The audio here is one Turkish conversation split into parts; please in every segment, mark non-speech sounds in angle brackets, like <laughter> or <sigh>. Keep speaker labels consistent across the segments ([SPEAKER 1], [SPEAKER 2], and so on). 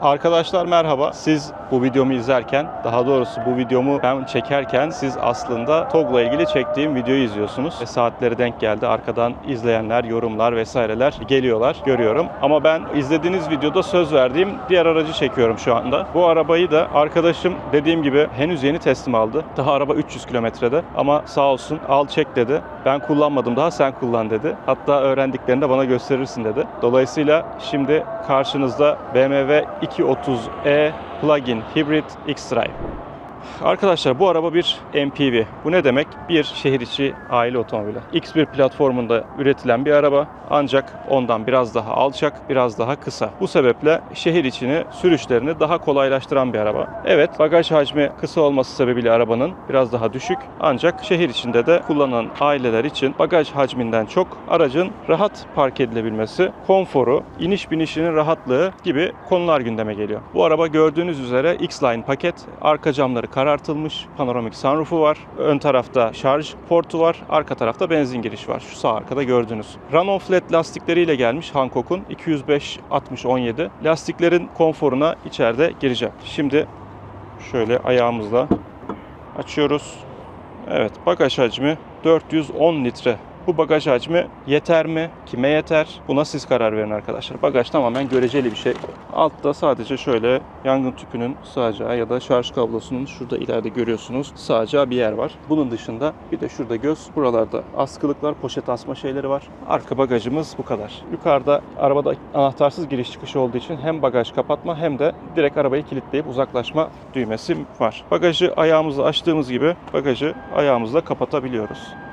[SPEAKER 1] Arkadaşlar merhaba. Siz bu videomu izlerken, daha doğrusu bu videomu ben çekerken siz aslında TOG'la ilgili çektiğim videoyu izliyorsunuz. Ve saatleri denk geldi. Arkadan izleyenler, yorumlar vesaireler geliyorlar, görüyorum. Ama ben izlediğiniz videoda söz verdiğim diğer aracı çekiyorum şu anda. Bu arabayı da arkadaşım dediğim gibi henüz yeni teslim aldı. Daha araba 300 kilometrede ama sağ olsun al çek dedi. Ben kullanmadım daha sen kullan dedi. Hatta öğrendiklerini de bana gösterirsin dedi. Dolayısıyla şimdi karşınızda BMW 230e Plug-in Hybrid X-Drive. Arkadaşlar bu araba bir MPV. Bu ne demek? Bir şehir içi aile otomobili. X1 platformunda üretilen bir araba ancak ondan biraz daha alçak, biraz daha kısa. Bu sebeple şehir içini, sürüşlerini daha kolaylaştıran bir araba. Evet, bagaj hacmi kısa olması sebebiyle arabanın biraz daha düşük. Ancak şehir içinde de kullanan aileler için bagaj hacminden çok aracın rahat park edilebilmesi, konforu, iniş binişinin rahatlığı gibi konular gündeme geliyor. Bu araba gördüğünüz üzere X-Line paket, arka camları karartılmış, panoramik sunroofu var, ön tarafta şarj portu var, arka tarafta benzin girişi var. Şu sağ arkada gördüğünüz. Run-on flat lastikleriyle gelmiş Hankook'un 205 60 17. Lastiklerin konforuna içeride gireceğim. Şimdi şöyle ayağımızla açıyoruz. Evet bagaj hacmi 410 litre. Bu bagaj hacmi yeter mi? Kime yeter? Buna siz karar verin arkadaşlar. Bagaj tamamen göreceli bir şey. Altta sadece şöyle yangın tüpünün sığacağı ya da şarj kablosunun şurada ileride görüyorsunuz sığacağı bir yer var. Bunun dışında bir de şurada göz. Buralarda askılıklar, poşet asma şeyleri var. Arka bagajımız bu kadar. Yukarıda arabada anahtarsız giriş çıkış olduğu için hem bagaj kapatma hem de direkt arabayı kilitleyip uzaklaşma düğmesi var. Bagajı ayağımızla açtığımız gibi bagajı ayağımızla kapatabiliyoruz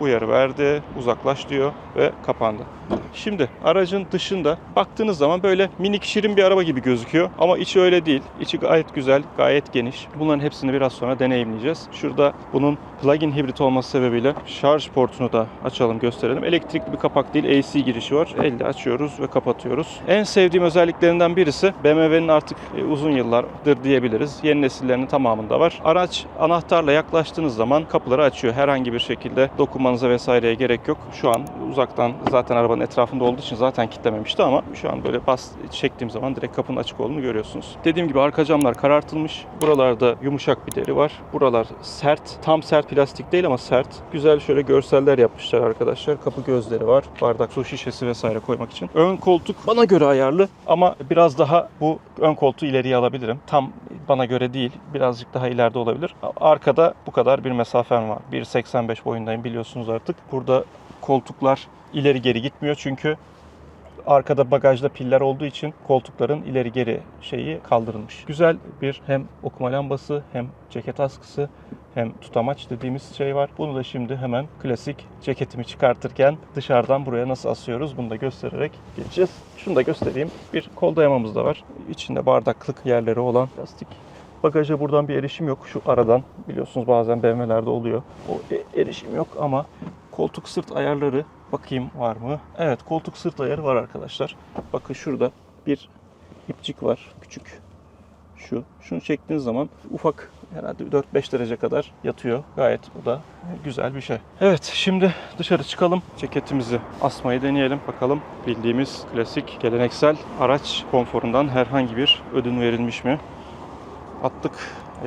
[SPEAKER 1] uyarı verdi, uzaklaş diyor ve kapandı. Şimdi aracın dışında baktığınız zaman böyle minik şirin bir araba gibi gözüküyor ama içi öyle değil. İçi gayet güzel, gayet geniş. Bunların hepsini biraz sonra deneyimleyeceğiz. Şurada bunun plug-in hibrit olması sebebiyle şarj portunu da açalım gösterelim. Elektrikli bir kapak değil, AC girişi var. Elle açıyoruz ve kapatıyoruz. En sevdiğim özelliklerinden birisi BMW'nin artık e, uzun yıllardır diyebiliriz. Yeni nesillerinin tamamında var. Araç anahtarla yaklaştığınız zaman kapıları açıyor. Herhangi bir şekilde dokunmanıza vesaireye gerek yok. Şu an uzaktan zaten arabanın etrafında olduğu için zaten kitlememişti ama şu an böyle bas çektiğim zaman direkt kapının açık olduğunu görüyorsunuz. Dediğim gibi arka camlar karartılmış. Buralarda yumuşak bir deri var. Buralar sert. Tam sert plastik değil ama sert. Güzel şöyle görseller yapmışlar arkadaşlar. Kapı gözleri var. Bardak, su şişesi vesaire koymak için. Ön koltuk bana göre ayarlı ama biraz daha bu ön koltuğu ileriye alabilirim. Tam bana göre değil. Birazcık daha ileride olabilir. Arkada bu kadar bir mesafem var. 1.85 boyundayım biliyorsunuz artık. Burada koltuklar ileri geri gitmiyor çünkü arkada bagajda piller olduğu için koltukların ileri geri şeyi kaldırılmış. Güzel bir hem okuma lambası hem ceket askısı hem tutamaç dediğimiz şey var. Bunu da şimdi hemen klasik ceketimi çıkartırken dışarıdan buraya nasıl asıyoruz bunu da göstererek geçeceğiz. Şunu da göstereyim. Bir kol dayamamız da var. İçinde bardaklık yerleri olan plastik Bagaja buradan bir erişim yok. Şu aradan biliyorsunuz bazen BMW'lerde oluyor. O e- erişim yok ama koltuk sırt ayarları bakayım var mı? Evet koltuk sırt ayarı var arkadaşlar. Bakın şurada bir ipcik var küçük. Şu. Şunu çektiğiniz zaman ufak herhalde 4-5 derece kadar yatıyor. Gayet bu da güzel bir şey. Evet şimdi dışarı çıkalım. Ceketimizi asmayı deneyelim. Bakalım bildiğimiz klasik geleneksel araç konforundan herhangi bir ödün verilmiş mi? attık.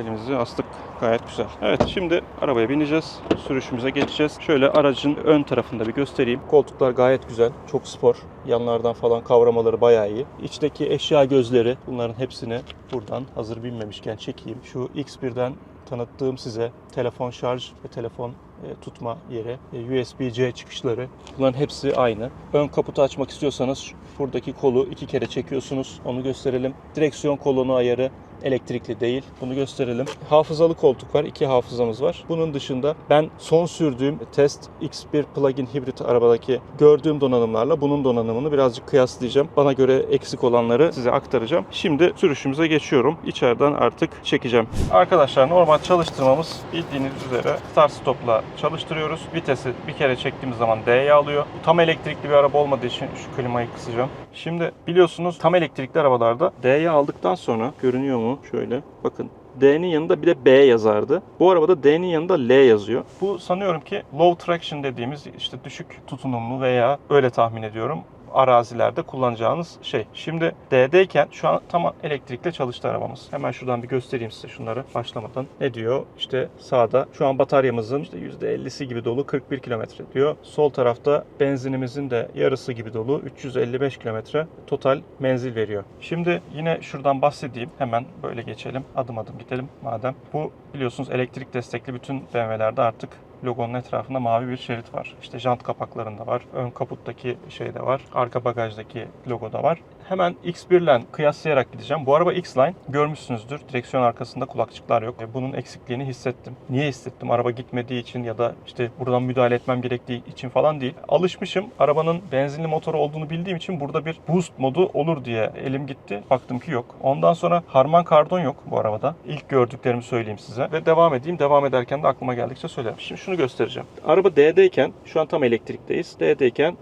[SPEAKER 1] Elimizi astık. Gayet güzel. Evet şimdi arabaya bineceğiz. Sürüşümüze geçeceğiz. Şöyle aracın ön tarafında bir göstereyim. Koltuklar gayet güzel. Çok spor. Yanlardan falan kavramaları bayağı iyi. İçteki eşya gözleri bunların hepsini buradan hazır binmemişken çekeyim. Şu X1'den tanıttığım size telefon şarj ve telefon e, tutma yeri, e, USB-C çıkışları bunların hepsi aynı. Ön kaputu açmak istiyorsanız buradaki kolu iki kere çekiyorsunuz. Onu gösterelim. Direksiyon kolonu ayarı elektrikli değil. Bunu gösterelim. Hafızalı koltuk var. iki hafızamız var. Bunun dışında ben son sürdüğüm test X1 plug-in hibrit arabadaki gördüğüm donanımlarla bunun donanımını birazcık kıyaslayacağım. Bana göre eksik olanları size aktaracağım. Şimdi sürüşümüze geçiyorum. İçeriden artık çekeceğim. Arkadaşlar normal çalıştırmamız bildiğiniz üzere start stopla çalıştırıyoruz. Vitesi bir kere çektiğimiz zaman D'ye alıyor. Tam elektrikli bir araba olmadığı için şu klimayı kısacağım. Şimdi biliyorsunuz tam elektrikli arabalarda D'ye aldıktan sonra görünüyor mu? Şöyle bakın D'nin yanında bir de B yazardı. Bu arabada D'nin yanında L yazıyor. Bu sanıyorum ki low traction dediğimiz işte düşük tutunumlu veya öyle tahmin ediyorum arazilerde kullanacağınız şey. Şimdi D'deyken şu an tam elektrikle çalıştı arabamız. Hemen şuradan bir göstereyim size şunları başlamadan. Ne diyor? İşte sağda şu an bataryamızın işte %50'si gibi dolu 41 kilometre diyor. Sol tarafta benzinimizin de yarısı gibi dolu 355 kilometre total menzil veriyor. Şimdi yine şuradan bahsedeyim. Hemen böyle geçelim. Adım adım gidelim madem. Bu biliyorsunuz elektrik destekli bütün BMW'lerde artık logonun etrafında mavi bir şerit var. İşte jant kapaklarında var. Ön kaputtaki şeyde var. Arka bagajdaki logo da var. Hemen X1 ile kıyaslayarak gideceğim. Bu araba X-Line görmüşsünüzdür. Direksiyon arkasında kulakçıklar yok. E, Bunun eksikliğini hissettim. Niye hissettim? Araba gitmediği için ya da işte buradan müdahale etmem gerektiği için falan değil. Alışmışım. Arabanın benzinli motoru olduğunu bildiğim için burada bir boost modu olur diye elim gitti. Baktım ki yok. Ondan sonra Harman Kardon yok bu arabada. İlk gördüklerimi söyleyeyim size. Ve devam edeyim. Devam ederken de aklıma geldikçe söylerim. Şimdi şunu göstereceğim. Araba D'deyken şu an tam elektrikteyiz. D'deyken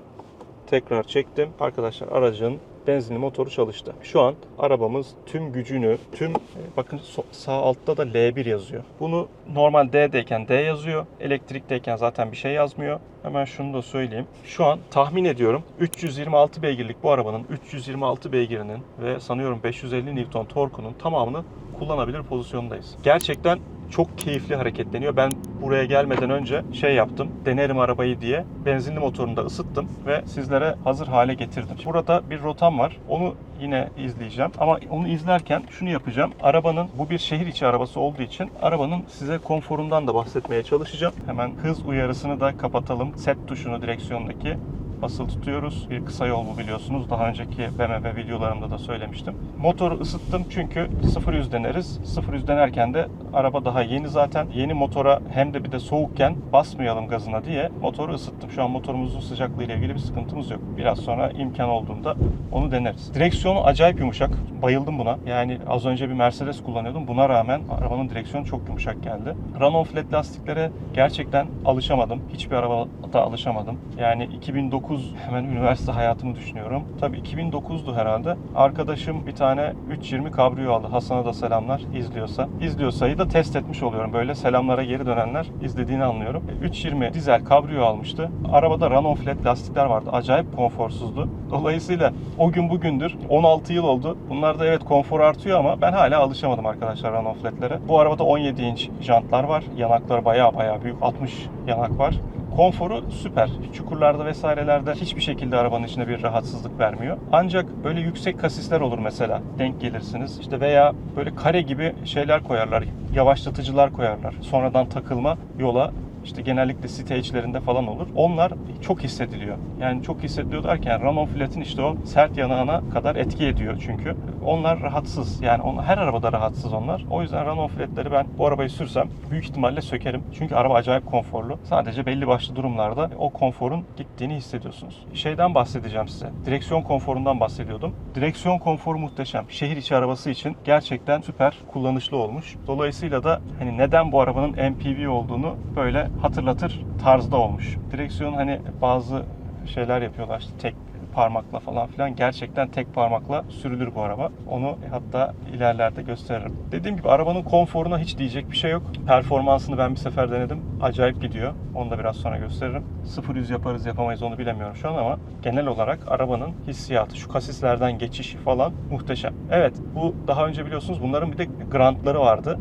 [SPEAKER 1] tekrar çektim. Arkadaşlar aracın benzinli motoru çalıştı. Şu an arabamız tüm gücünü, tüm e, bakın sağ altta da L1 yazıyor. Bunu normal D'deyken D yazıyor. Elektrikteyken zaten bir şey yazmıyor. Hemen şunu da söyleyeyim. Şu an tahmin ediyorum 326 beygirlik bu arabanın 326 beygirinin ve sanıyorum 550 Newton torkunun tamamını kullanabilir pozisyondayız. Gerçekten çok keyifli hareketleniyor. Ben buraya gelmeden önce şey yaptım. Denerim arabayı diye. Benzinli motorunu da ısıttım ve sizlere hazır hale getirdim. Burada bir rotam var. Onu yine izleyeceğim. Ama onu izlerken şunu yapacağım. Arabanın bu bir şehir içi arabası olduğu için arabanın size konforundan da bahsetmeye çalışacağım. Hemen hız uyarısını da kapatalım. Set tuşunu direksiyondaki basılı tutuyoruz. Bir kısa yol bu biliyorsunuz. Daha önceki BMW videolarımda da söylemiştim. Motoru ısıttım çünkü 0-100 deneriz. 0-100 denerken de araba daha yeni zaten. Yeni motora hem de bir de soğukken basmayalım gazına diye motoru ısıttım. Şu an motorumuzun sıcaklığı ile ilgili bir sıkıntımız yok. Biraz sonra imkan olduğunda onu deneriz. Direksiyonu acayip yumuşak. Bayıldım buna. Yani az önce bir Mercedes kullanıyordum. Buna rağmen arabanın direksiyonu çok yumuşak geldi. Run-on flat lastiklere gerçekten alışamadım. Hiçbir arabada alışamadım. Yani 2009 hemen üniversite hayatımı düşünüyorum. Tabii 2009'du herhalde. Arkadaşım bir tane 320 kabrio aldı. Hasan'a da selamlar izliyorsa. İzliyorsayı da test etmiş oluyorum. Böyle selamlara geri dönenler izlediğini anlıyorum. 320 dizel kabrio almıştı. Arabada run-on flat lastikler vardı. Acayip konforsuzdu. Dolayısıyla o gün bugündür 16 yıl oldu. Bunlarda evet konfor artıyor ama ben hala alışamadım arkadaşlar run-on flatlere. Bu arabada 17 inç jantlar var. Yanakları baya baya büyük. 60 yanak var. Konforu süper. Çukurlarda vesairelerde hiçbir şekilde arabanın içine bir rahatsızlık vermiyor. Ancak böyle yüksek kasisler olur mesela. Denk gelirsiniz. İşte veya böyle kare gibi şeyler koyarlar. Yavaşlatıcılar koyarlar. Sonradan takılma yola işte genellikle stage'lerinde falan olur. Onlar çok hissediliyor. Yani çok hissediliyor derken Ramon Flat'in işte o sert yanağına kadar etki ediyor çünkü. Onlar rahatsız. Yani on, her arabada rahatsız onlar. O yüzden Ramon Flat'leri ben bu arabayı sürsem büyük ihtimalle sökerim. Çünkü araba acayip konforlu. Sadece belli başlı durumlarda o konforun gittiğini hissediyorsunuz. Şeyden bahsedeceğim size. Direksiyon konforundan bahsediyordum. Direksiyon konforu muhteşem. Şehir içi arabası için gerçekten süper kullanışlı olmuş. Dolayısıyla da hani neden bu arabanın MPV olduğunu böyle hatırlatır tarzda olmuş. Direksiyon hani bazı şeyler yapıyorlar işte tek parmakla falan filan gerçekten tek parmakla sürülür bu araba. Onu hatta ilerlerde gösteririm. Dediğim gibi arabanın konforuna hiç diyecek bir şey yok. Performansını ben bir sefer denedim. Acayip gidiyor. Onu da biraz sonra gösteririm. 0-100 yaparız yapamayız onu bilemiyorum şu an ama genel olarak arabanın hissiyatı, şu kasislerden geçişi falan muhteşem. Evet bu daha önce biliyorsunuz bunların bir de grantları vardı.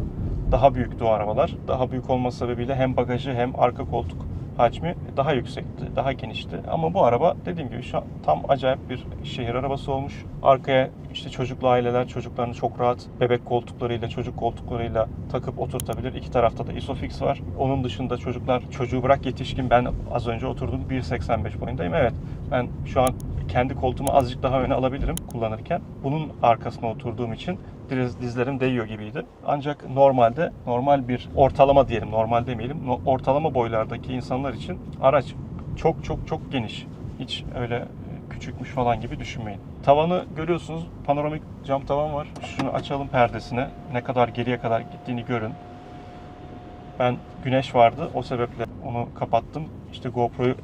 [SPEAKER 1] Daha büyüktü o arabalar. Daha büyük olması sebebiyle hem bagajı hem arka koltuk hacmi daha yüksekti, daha genişti. Ama bu araba dediğim gibi şu an tam acayip bir şehir arabası olmuş. Arkaya işte çocuklu aileler çocuklarını çok rahat bebek koltuklarıyla, çocuk koltuklarıyla takıp oturtabilir. İki tarafta da Isofix var. Onun dışında çocuklar, çocuğu bırak yetişkin ben az önce oturdum 1.85 boyundayım. Evet ben şu an kendi koltuğumu azıcık daha öne alabilirim kullanırken. Bunun arkasına oturduğum için diz- dizlerim değiyor gibiydi. Ancak normalde normal bir ortalama diyelim, normal demeyelim. Ortalama boylardaki insanlar için araç çok çok çok geniş. Hiç öyle e, küçükmüş falan gibi düşünmeyin. Tavanı görüyorsunuz. Panoramik cam tavan var. Şunu açalım perdesine. Ne kadar geriye kadar gittiğini görün. Ben güneş vardı. O sebeple onu kapattım. İşte GoPro'yu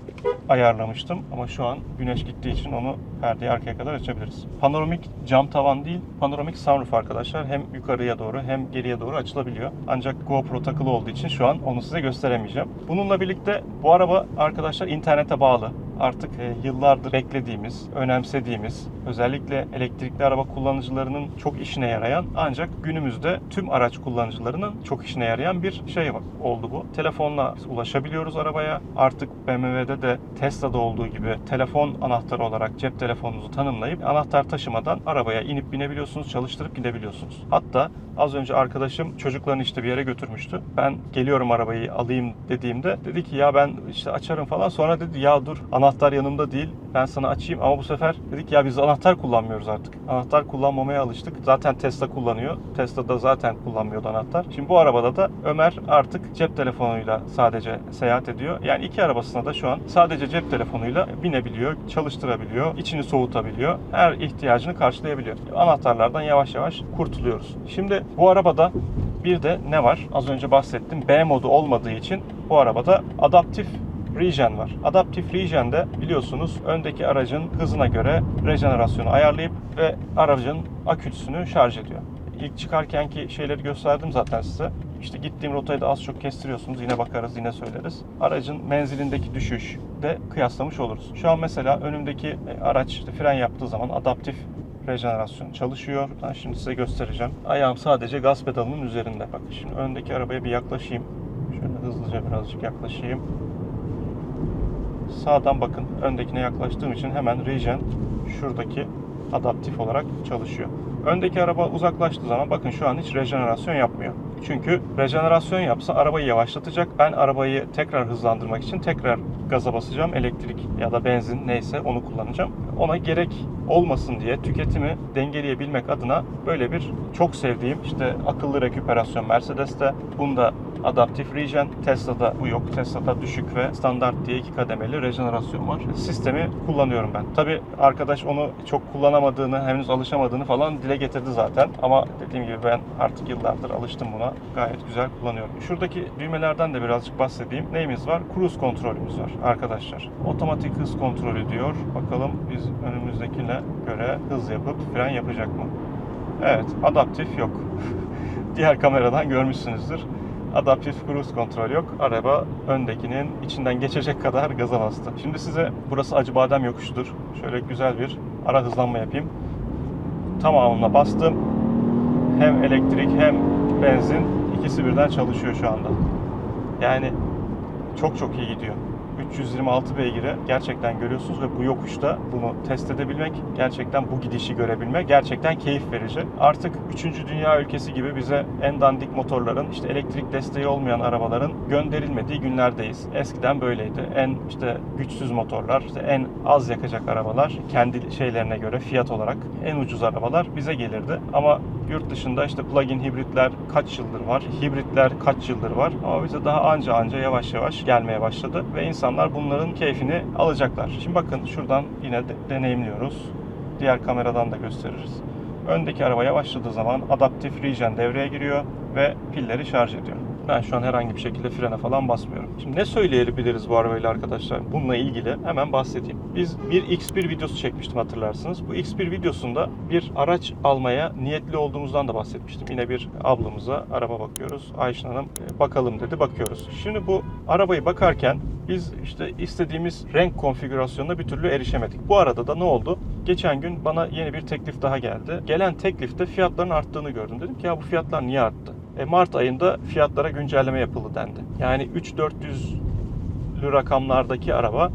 [SPEAKER 1] ayarlamıştım ama şu an güneş gittiği için onu perdeyi arkaya kadar açabiliriz. Panoramik cam tavan değil, panoramik sunroof arkadaşlar. Hem yukarıya doğru hem geriye doğru açılabiliyor. Ancak GoPro takılı olduğu için şu an onu size gösteremeyeceğim. Bununla birlikte bu araba arkadaşlar internete bağlı. Artık e, yıllardır beklediğimiz, önemsediğimiz, özellikle elektrikli araba kullanıcılarının çok işine yarayan ancak günümüzde tüm araç kullanıcılarının çok işine yarayan bir şey oldu bu. Telefonla ulaşabiliyoruz arabaya. Artık BMW'de de Tesla'da olduğu gibi telefon anahtarı olarak cep telefonunuzu tanımlayıp anahtar taşımadan arabaya inip binebiliyorsunuz, çalıştırıp gidebiliyorsunuz. Hatta az önce arkadaşım çocuklarını işte bir yere götürmüştü. Ben geliyorum arabayı alayım dediğimde dedi ki ya ben işte açarım falan. Sonra dedi ya dur anahtar yanımda değil ben sana açayım ama bu sefer dedik ya biz anahtar kullanmıyoruz artık. Anahtar kullanmamaya alıştık. Zaten Tesla kullanıyor. Tesla'da zaten kullanmıyordu anahtar. Şimdi bu arabada da Ömer artık cep telefonuyla sadece seyahat ediyor. Yani iki arabasına da şu an sadece cep telefonuyla binebiliyor, çalıştırabiliyor, içini soğutabiliyor. Her ihtiyacını karşılayabiliyor. Anahtarlardan yavaş yavaş kurtuluyoruz. Şimdi bu arabada bir de ne var? Az önce bahsettim. B modu olmadığı için bu arabada adaptif Regen var. Adaptif Regen'de biliyorsunuz öndeki aracın hızına göre rejenerasyonu ayarlayıp ve aracın aküsünü şarj ediyor. İlk çıkarkenki şeyleri gösterdim zaten size. İşte gittiğim rotayı da az çok kestiriyorsunuz. Yine bakarız, yine söyleriz. Aracın menzilindeki düşüş de kıyaslamış oluruz. Şu an mesela önümdeki e, araç işte fren yaptığı zaman adaptif rejenerasyon çalışıyor. Ben şimdi size göstereceğim. Ayağım sadece gaz pedalının üzerinde. Bak şimdi öndeki arabaya bir yaklaşayım. Şöyle hızlıca birazcık yaklaşayım. Sağdan bakın öndekine yaklaştığım için hemen regen şuradaki adaptif olarak çalışıyor. Öndeki araba uzaklaştığı zaman bakın şu an hiç rejenerasyon yapmıyor. Çünkü rejenerasyon yapsa arabayı yavaşlatacak. Ben arabayı tekrar hızlandırmak için tekrar gaza basacağım. Elektrik ya da benzin neyse onu kullanacağım. Ona gerek olmasın diye tüketimi dengeleyebilmek adına böyle bir çok sevdiğim işte akıllı reküperasyon Mercedes'te bunda adaptif regen. Tesla'da bu yok. Tesla'da düşük ve standart diye iki kademeli rejenerasyon var. Sistemi kullanıyorum ben. Tabi arkadaş onu çok kullanamadığını, henüz alışamadığını falan dile getirdi zaten. Ama dediğim gibi ben artık yıllardır alıştım buna. Gayet güzel kullanıyorum. Şuradaki düğmelerden de birazcık bahsedeyim. Neyimiz var? Cruise kontrolümüz var arkadaşlar. Otomatik hız kontrolü diyor. Bakalım biz önümüzdekine göre hız yapıp fren yapacak mı? Evet, adaptif yok. <laughs> Diğer kameradan görmüşsünüzdür. Adaptif cruise kontrol yok. Araba öndekinin içinden geçecek kadar gaza bastı. Şimdi size burası Acıbadem yokuşudur. Şöyle güzel bir ara hızlanma yapayım. Tamamına bastım. Hem elektrik hem benzin ikisi birden çalışıyor şu anda. Yani çok çok iyi gidiyor. 326 beygiri gerçekten görüyorsunuz ve bu yokuşta bunu test edebilmek, gerçekten bu gidişi görebilmek gerçekten keyif verici. Artık 3. dünya ülkesi gibi bize en dandik motorların, işte elektrik desteği olmayan arabaların gönderilmediği günlerdeyiz. Eskiden böyleydi. En işte güçsüz motorlar, işte en az yakacak arabalar kendi şeylerine göre fiyat olarak en ucuz arabalar bize gelirdi. Ama yurt dışında işte plug-in hibritler kaç yıldır var, hibritler kaç yıldır var ama bize daha anca anca yavaş yavaş gelmeye başladı ve insanlar bunların keyfini alacaklar. Şimdi bakın şuradan yine de deneyimliyoruz. Diğer kameradan da gösteririz. Öndeki araba yavaşladığı zaman adaptif regen devreye giriyor ve pilleri şarj ediyor. Ben şu an herhangi bir şekilde frene falan basmıyorum. Şimdi ne söyleyebiliriz bu arabayla arkadaşlar? Bununla ilgili hemen bahsedeyim. Biz bir X1 videosu çekmiştim hatırlarsınız. Bu X1 videosunda bir araç almaya niyetli olduğumuzdan da bahsetmiştim. Yine bir ablamıza araba bakıyoruz. Ayşin Hanım "E, bakalım dedi bakıyoruz. Şimdi bu arabayı bakarken biz işte istediğimiz renk konfigürasyonuna bir türlü erişemedik. Bu arada da ne oldu? Geçen gün bana yeni bir teklif daha geldi. Gelen teklifte fiyatların arttığını gördüm. Dedim ki ya bu fiyatlar niye arttı? E, Mart ayında fiyatlara güncelleme yapıldı dendi. Yani 3-400'lü rakamlardaki araba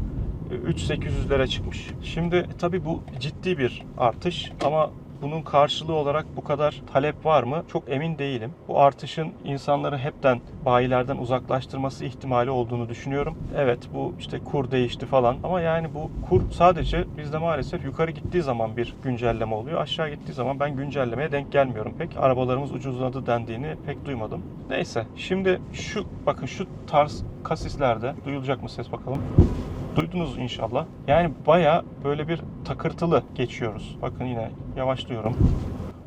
[SPEAKER 1] e, 3-800'lere çıkmış. Şimdi e, tabii bu ciddi bir artış ama bunun karşılığı olarak bu kadar talep var mı? Çok emin değilim. Bu artışın insanları hepten bayilerden uzaklaştırması ihtimali olduğunu düşünüyorum. Evet bu işte kur değişti falan ama yani bu kur sadece bizde maalesef yukarı gittiği zaman bir güncelleme oluyor. Aşağı gittiği zaman ben güncellemeye denk gelmiyorum pek. Arabalarımız ucuzladı dendiğini pek duymadım. Neyse şimdi şu bakın şu tarz kasislerde duyulacak mı ses bakalım. Duydunuz inşallah. Yani baya böyle bir takırtılı geçiyoruz. Bakın yine yavaşlıyorum.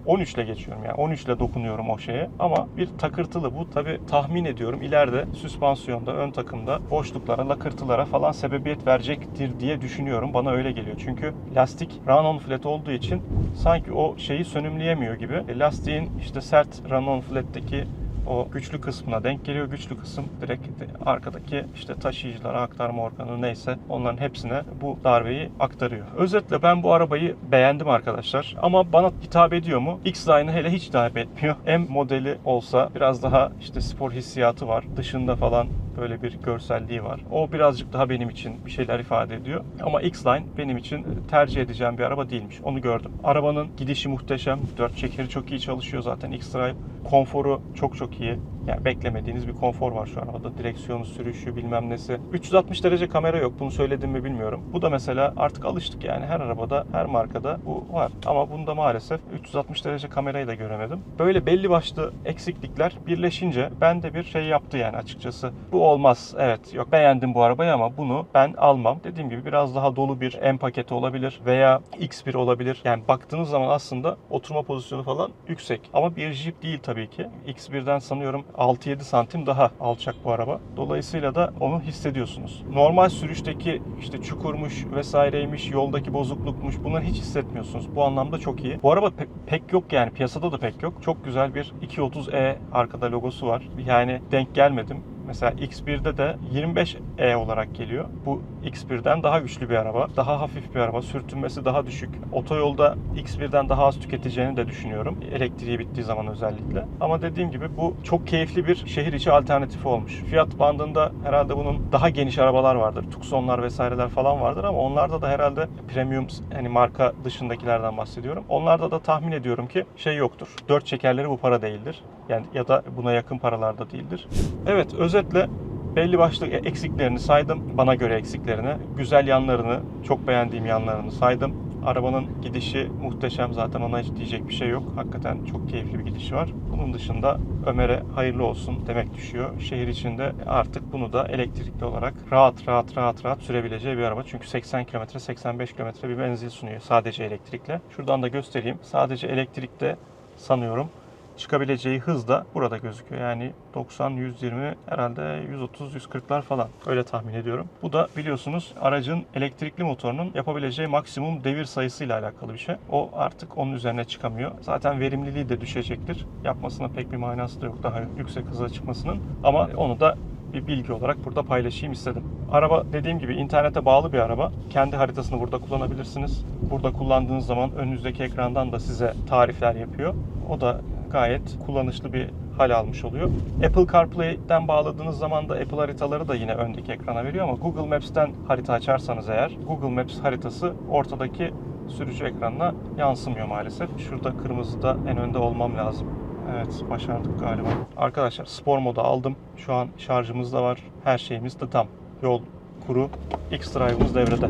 [SPEAKER 1] 13 ile geçiyorum yani. 13 ile dokunuyorum o şeye. Ama bir takırtılı bu. Tabi tahmin ediyorum ileride süspansiyonda ön takımda boşluklara lakırtılara falan sebebiyet verecektir diye düşünüyorum. Bana öyle geliyor. Çünkü lastik run-on flat olduğu için sanki o şeyi sönümleyemiyor gibi. E, lastiğin işte sert run-on flat'teki o güçlü kısmına denk geliyor. Güçlü kısım direkt arkadaki işte taşıyıcılara aktarma organı neyse onların hepsine bu darbeyi aktarıyor. Özetle ben bu arabayı beğendim arkadaşlar. Ama bana hitap ediyor mu? X-Line'ı hele hiç hitap etmiyor. M modeli olsa biraz daha işte spor hissiyatı var. Dışında falan böyle bir görselliği var. O birazcık daha benim için bir şeyler ifade ediyor. Ama X-Line benim için tercih edeceğim bir araba değilmiş. Onu gördüm. Arabanın gidişi muhteşem. Dört çekeri çok iyi çalışıyor zaten X-Drive. Konforu çok çok iyi. Yani beklemediğiniz bir konfor var şu arabada. Direksiyonu, sürüşü bilmem nesi. 360 derece kamera yok. Bunu söyledim mi bilmiyorum. Bu da mesela artık alıştık yani. Her arabada, her markada bu var. Ama bunda maalesef 360 derece kamerayı da göremedim. Böyle belli başlı eksiklikler birleşince bende bir şey yaptı yani açıkçası. Bu olmaz. Evet yok beğendim bu arabayı ama bunu ben almam. Dediğim gibi biraz daha dolu bir M paketi olabilir veya X1 olabilir. Yani baktığınız zaman aslında oturma pozisyonu falan yüksek. Ama bir Jeep değil tabii ki. X1'den sanıyorum 6-7 santim daha alçak bu araba. Dolayısıyla da onu hissediyorsunuz. Normal sürüşteki işte çukurmuş vesaireymiş, yoldaki bozuklukmuş bunları hiç hissetmiyorsunuz. Bu anlamda çok iyi. Bu araba pe- pek yok yani piyasada da pek yok. Çok güzel bir 230e arkada logosu var. Yani denk gelmedim. Mesela X1'de de 25E olarak geliyor. Bu X1'den daha güçlü bir araba. Daha hafif bir araba. Sürtünmesi daha düşük. Otoyolda X1'den daha az tüketeceğini de düşünüyorum. Elektriği bittiği zaman özellikle. Ama dediğim gibi bu çok keyifli bir şehir içi alternatifi olmuş. Fiyat bandında herhalde bunun daha geniş arabalar vardır. Tucsonlar vesaireler falan vardır ama onlarda da herhalde premium hani marka dışındakilerden bahsediyorum. Onlarda da tahmin ediyorum ki şey yoktur. Dört çekerleri bu para değildir. Yani ya da buna yakın paralarda değildir. Evet özetle belli başlı eksiklerini saydım. Bana göre eksiklerini. Güzel yanlarını, çok beğendiğim yanlarını saydım. Arabanın gidişi muhteşem zaten ona hiç diyecek bir şey yok. Hakikaten çok keyifli bir gidişi var. Bunun dışında Ömer'e hayırlı olsun demek düşüyor. Şehir içinde artık bunu da elektrikli olarak rahat rahat rahat rahat sürebileceği bir araba. Çünkü 80 km 85 km bir menzil sunuyor sadece elektrikle. Şuradan da göstereyim. Sadece elektrikte sanıyorum çıkabileceği hız da burada gözüküyor. Yani 90, 120 herhalde 130, 140'lar falan. Öyle tahmin ediyorum. Bu da biliyorsunuz aracın elektrikli motorunun yapabileceği maksimum devir sayısıyla alakalı bir şey. O artık onun üzerine çıkamıyor. Zaten verimliliği de düşecektir. Yapmasına pek bir manası da yok daha yüksek hıza çıkmasının. Ama onu da bir bilgi olarak burada paylaşayım istedim. Araba dediğim gibi internete bağlı bir araba. Kendi haritasını burada kullanabilirsiniz. Burada kullandığınız zaman önünüzdeki ekrandan da size tarifler yapıyor. O da gayet kullanışlı bir hal almış oluyor. Apple CarPlay'den bağladığınız zaman da Apple haritaları da yine öndeki ekrana veriyor ama Google Maps'ten harita açarsanız eğer Google Maps haritası ortadaki sürücü ekranına yansımıyor maalesef. Şurada kırmızıda en önde olmam lazım. Evet başardık galiba. Arkadaşlar spor modu aldım. Şu an şarjımız da var. Her şeyimiz de tam. Yol kuru. X-Drive'ımız devrede.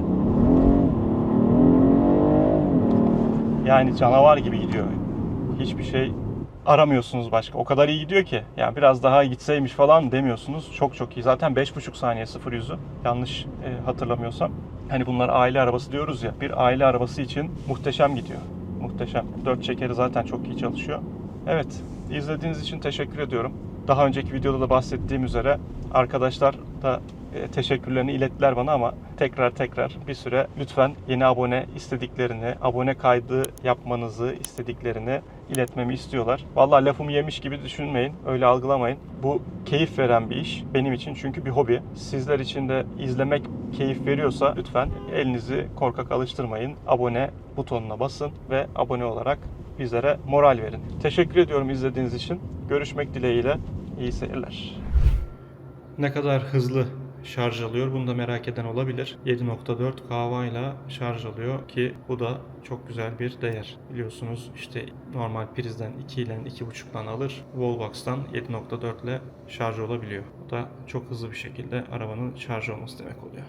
[SPEAKER 1] Yani canavar gibi gidiyor. Hiçbir şey aramıyorsunuz başka. O kadar iyi gidiyor ki. Yani biraz daha gitseymiş falan demiyorsunuz. Çok çok iyi. Zaten 5,5 saniye 0 yüzü. Yanlış e, hatırlamıyorsam. Hani bunlar aile arabası diyoruz ya. Bir aile arabası için muhteşem gidiyor. Muhteşem. 4 çekeri zaten çok iyi çalışıyor. Evet. izlediğiniz için teşekkür ediyorum. Daha önceki videoda da bahsettiğim üzere arkadaşlar da teşekkürlerini ilettiler bana ama tekrar tekrar bir süre lütfen yeni abone istediklerini, abone kaydı yapmanızı istediklerini iletmemi istiyorlar. Vallahi lafımı yemiş gibi düşünmeyin, öyle algılamayın. Bu keyif veren bir iş benim için çünkü bir hobi. Sizler için de izlemek keyif veriyorsa lütfen elinizi korkak alıştırmayın. Abone butonuna basın ve abone olarak bizlere moral verin. Teşekkür ediyorum izlediğiniz için. Görüşmek dileğiyle. İyi seyirler. Ne kadar hızlı şarj alıyor bunu da merak eden olabilir. 7.4 kahvayla şarj alıyor ki bu da çok güzel bir değer. Biliyorsunuz işte normal prizden 2 ile 2.5'dan alır. Wallbox'tan 7.4 ile şarj olabiliyor. Bu da çok hızlı bir şekilde arabanın şarj olması demek oluyor.